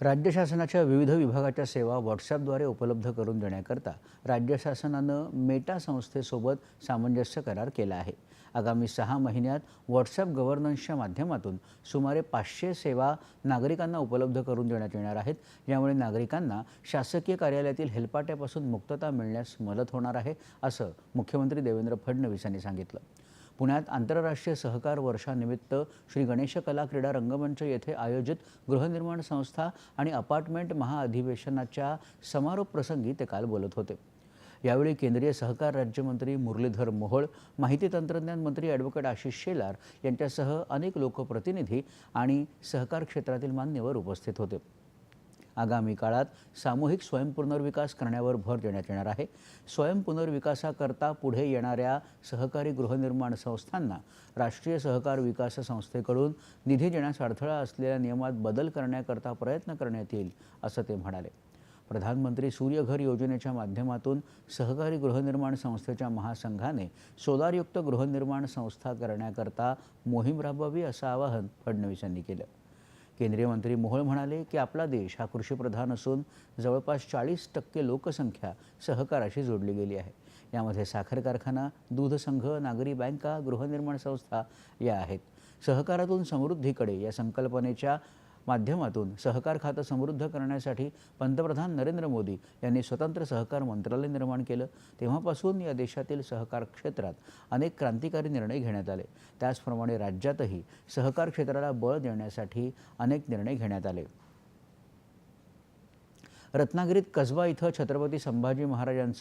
राज्य शासनाच्या विविध विभागाच्या सेवा व्हॉट्सॲपद्वारे उपलब्ध करून देण्याकरता राज्य शासनानं मेटा संस्थेसोबत सामंजस्य करार केला आहे. आगामी सहा महिन्यात व्हॉट्सॲप गव्हर्नन्सच्या माध्यमातून सुमारे पाचशे सेवा नागरिकांना उपलब्ध करून देण्यात येणार आहेत. यामुळे नागरिकांना शासकीय कार्यालयातील हेलपाट्यापासून मुक्तता मिळण्यास मदत होणार आहे असं मुख्यमंत्री देवेंद्र फडणवीस यांनी सांगितलं. पुण्यात आंतरराष्ट्रीय सहकार वर्षानिमित्त श्री गणेश कला क्रीडा रंगमंच येथे आयोजित गृहनिर्माण संस्था आणि अपार्टमेंट महाअधिवेशनाच्या समारोप प्रसंगी ते काल बोलत होते. यावेळी केंद्रीय सहकार राज्यमंत्री मुरलीधर मोहोळ माहिती तंत्रज्ञान मंत्री ॲडव्होकेट आशिष शेलार यांच्यासह अनेक लोकप्रतिनिधी आणि सहकार क्षेत्रातील मान्यवर उपस्थित होते. आगामी काळात सामूहिक स्वयंपुनर्विकास करण्यावर भर देण्यात येणार आहे. स्वयंपुनर्विकासाकरता पुढे येणाऱ्या सहकारी गृहनिर्माण संस्थांना राष्ट्रीय सहकार विकास संस्थेकडून निधी देण्यास अडथळा असलेल्या नियमात बदल करण्याकरता प्रयत्न करण्यात येईल असं ते म्हणाले. प्रधानमंत्री सूर्यघर योजनेच्या माध्यमातून सहकारी गृहनिर्माण संस्थेच्या महासंघाने सोलारयुक्त गृहनिर्माण संस्था करण्याकरता मोहीम राबवावी असं आवाहन फडणवीस यांनी केलं. केंद्रीय मंत्री मोहोळ म्हणाले की आपला देश हा कृषीप्रधान असून जवळपास चाळीस टक्के लोकसंख्या सहकाराशी जोडली गेली आहे. यामध्ये साखर कारखाना दूध संघ नागरी बँका गृहनिर्माण संस्था या आहेत. सहकारातून समृद्धीकडे या संकल्पनेच्या माध्यमातून सहकार खातं समृद्ध करण्यासाठी पंतप्रधान नरेंद्र मोदी यांनी स्वतंत्र सहकार मंत्रालय निर्माण केलं. तेव्हापासून या देशातील सहकार क्षेत्रात अनेक क्रांतिकारी निर्णय घेण्यात आले. त्याचप्रमाणे राज्यातही सहकार क्षेत्राला बळ देण्यासाठी अनेक निर्णय घेण्यात आले. रत्नागिरीत कसबा इथं छत्रपती संभाजी महाराजांचं